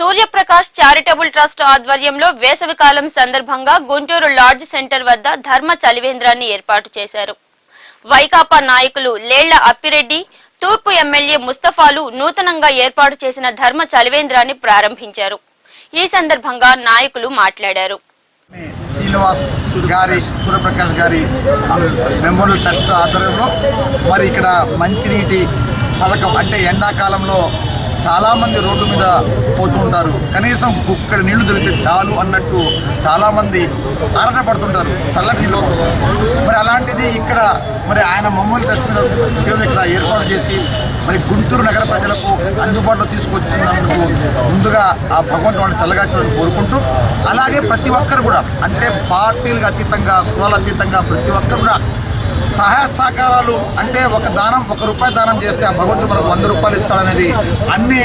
Suryaprakash charitable trust ఆధ్వర్యంలో వేసవికాలం సందర్భంగా గుంటూరు లాడ్జ్ సెంటర్ వద్ద ధర్మ చలివేంద్రాన్ని ఏర్పాటు చేశారు. వైకాపా నాయకులు లేళ్ళ అప్పిరెడ్డి తూర్పు ఎమ్మెల్యే ముస్తఫాలు నూతనంగా ఏర్పాటు చేసిన ధర్మ చలివేంద్రాన్ని ప్రారంభించారు. ఈ సందర్భంగా నాయకులు మాట్లాడారు. శ్రీనివాస్ గారి సూర్యప్రకాష్ గారి మెమోరియల్ ట్రస్ట్ ఆధ్వర్యంలో మరి ఇక్కడ మంచినీటి పథకం అంటే ఎండాకాలంలో చాలామంది రోడ్డు మీద పోతూ ఉంటారు. కనీసం ఇక్కడ నీళ్ళు దొరికితే చాలు అన్నట్టు చాలామంది ఆరాట పడుతుంటారు. చల్లటి నీళ్ళు కోసం. మరి అలాంటిది ఇక్కడ మరి ఆయన మెమోరియల్ ట్రస్ట్ మీద ఇక్కడ ఏర్పాటు చేసి మరి గుంటూరు నగర ప్రజలకు అందుబాటులో తీసుకొచ్చినందుకు ముందుగా ఆ భగవంతుడు వాళ్ళని చల్లగా కోరుకుంటూ అలాగే ప్రతి ఒక్కరు కూడా అంటే పార్టీలకు అతీతంగా కులాల అతీతంగా ప్రతి ఒక్కరు కూడా సహాయ సహకారాలు అంటే ఒక దానం ఒక రూపాయి దానం చేస్తే ఆ భగవంతుడు మనకు వంద రూపాయలు ఇస్తాడనేది అన్ని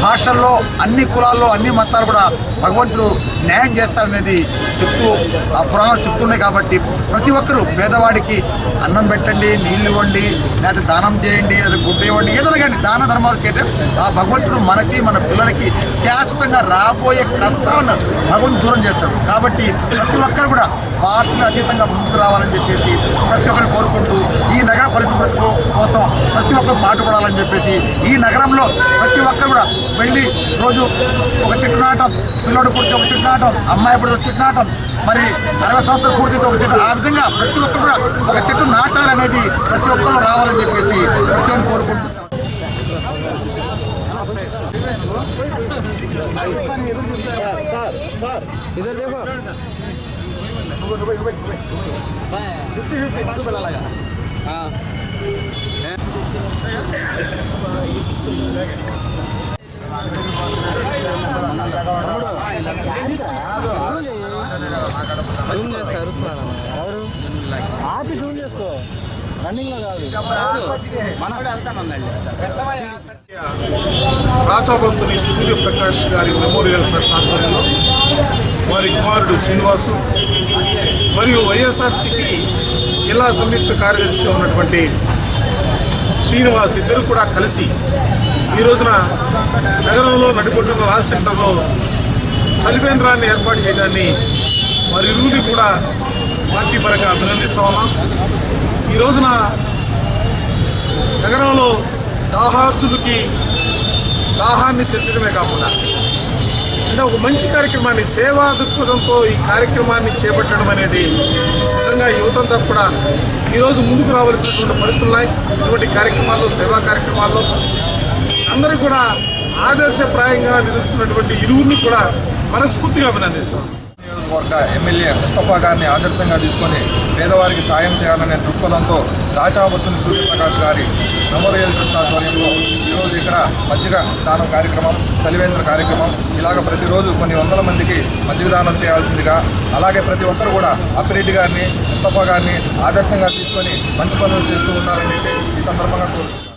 భాషల్లో అన్ని కులాల్లో అన్ని మతాలు కూడా భగవంతుడు న్యాయం చేస్తాడనేది చెప్తూ ఆ పురాణాలు చెప్తున్నాయి కాబట్టి ప్రతి ఒక్కరూ పేదవాడికి అన్నం పెట్టండి నీళ్ళు ఇవ్వండి లేకపోతే దానం చేయండి లేదా గుడ్డ ఇవ్వండి ఏదైనా కానీ దాన ధర్మాలు చేయటం ఆ భగవంతుడు మనకి మన పిల్లలకి శాశ్వతంగా రాబోయే కష్టాలను భగవంతుడు దూరం చేస్తాడు. కాబట్టి ప్రతి ఒక్కరు కూడా పార్టీలు అతీతంగా ముందుకు రావాలని చెప్పేసి ప్రతి ఒక్కరు కోరుకుంటూ ఈ ప్రతి పాటుపడాలని చెప్పేసి ఈ నగరంలో ప్రతి ఒక్కరు కూడా వెళ్ళి రోజు ఒక చెట్టు నాటం పిల్లోడు పుడితే ఒక చెట్టు నాటం అమ్మాయి పుడితే ఒక చెట్టు నాటం మరి అరవై సంవత్సరాలు పూర్తయితే ఒక చెట్టు ఆ విధంగా ప్రతి ఒక్కరు కూడా ఒక చెట్టు నాటాలనేది ప్రతి ఒక్కరు రావాలని చెప్పేసి ప్రతి ఒక్కరు కోరుకుంటూ ఆపి జూమ్ చేసుకో రన్నింగ్లో కాదు రాచాభక్తుని సూర్యప్రకాష్ గారి మెమోరియల్ ట్రస్ట్ ఆధ్వర్యంలో వారి కుమారుడు శ్రీనివాసు మరియు వైఎస్ఆర్సిపి జిల్లా సంయుక్త కార్యదర్శిగా ఉన్నటువంటి శ్రీనివాస్ ఇద్దరు కూడా కలిసి ఈ రోజున నగరంలో నడిపొట్టున్న రాజ్ సెంటర్లో చలివేంద్రాన్ని ఏర్పాటు చేయడాన్ని వారి ఇరువుని కూడా పార్టీ పరంగా అభినందిస్తా ఉన్నాం. ఈ రోజున నగరంలో దాహార్థులకి దాహాన్ని తెచ్చడమే కాకుండా అంటే ఒక మంచి కార్యక్రమాన్ని సేవా దృక్పథంతో ఈ కార్యక్రమాన్ని చేపట్టడం అనేది నిజంగా యువతంతా కూడా ఈరోజు ముందుకు రావాల్సినటువంటి పరిస్థితులు ఉన్నాయి. ఇటువంటి కార్యక్రమాల్లో సేవా కార్యక్రమాల్లో అందరూ కూడా ఆదర్శప్రాయంగా నిలుస్తున్నటువంటి ఇరువురిని కూడా మనస్ఫూర్తిగా అభినందిస్తాం నియోజకవర్గ ఎమ్మెల్యే ముస్తఫా గారిని ఆదర్శంగా తీసుకొని పేదవారికి సాయం చేయాలనే దృక్పథంతో రాచావత్తుని సూర్యప్రకాష్ గారి మెమోరియల్ ట్రస్ట్ ఆధ్వర్యంలో ఈరోజు ఇక్కడ మజ్జిగ దానం కార్యక్రమం చలివేంద్ర కార్యక్రమం ఇలాగ ప్రతిరోజు కొన్ని వందల మందికి మజ్జిగ దానం చేయాల్సిందిగా అలాగే ప్రతి ఒక్కరు కూడా అప్పిరెడ్డి గారిని ముస్తఫా గారిని ఆదర్శంగా తీసుకొని మంచి పనులు చేస్తూ ఉన్నారని ఈ సందర్భంగా కోరుతున్నాను